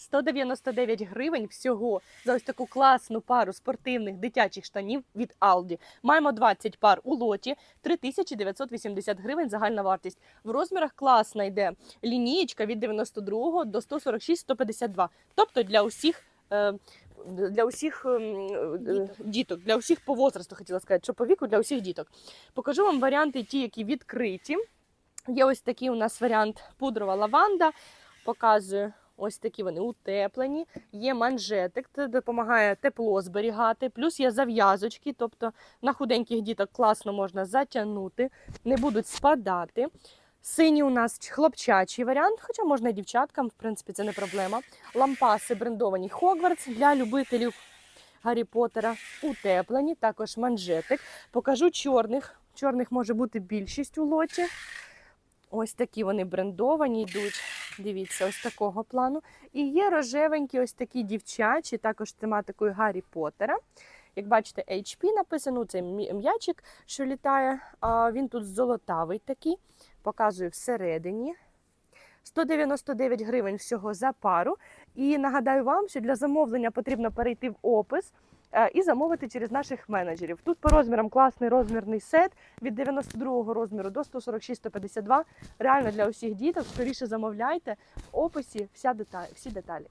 199 гривень всього за ось таку класну пару спортивних дитячих штанів від Aldi. Маємо 20 пар у лоті, 3980 гривень загальна вартість. В розмірах класна йде лінієчка від 92 до 146-152. Тобто для усіх. е, Для усіх ем, е, Діток. діток, для усіх по возрасту хотіла сказати, що по віку для усіх діток. Покажу вам варіанти, ті, які відкриті. Є ось такий у нас варіант пудрова лаванда. Показую ось такі вони утеплені. Є манжетик, це допомагає тепло зберігати. Плюс є зав'язочки, тобто на худеньких діток класно можна затягнути, не будуть спадати. Синій у нас хлопчачий варіант, хоча можна і дівчаткам, в принципі, це не проблема. Лампаси брендовані Хогвартс для любителів Гаррі Поттера. Утеплені, також манжетик. Покажу чорних. Чорних може бути більшість у лоті. Ось такі вони брендовані йдуть. Дивіться, ось такого плану. І є рожевенькі, ось такі дівчачі, також тематикою Гаррі Поттера. Як бачите, HP написано, це м'ячик, що літає. Він тут золотавий такий. Показую всередині. 199 гривень всього за пару. І нагадаю вам, що для замовлення потрібно перейти в опис е, і замовити через наших менеджерів. Тут по розмірам класний розмірний сет від 92 розміру до 146-152. Реально для усіх діток. Скоріше замовляйте в описі вся деталь, всі деталі.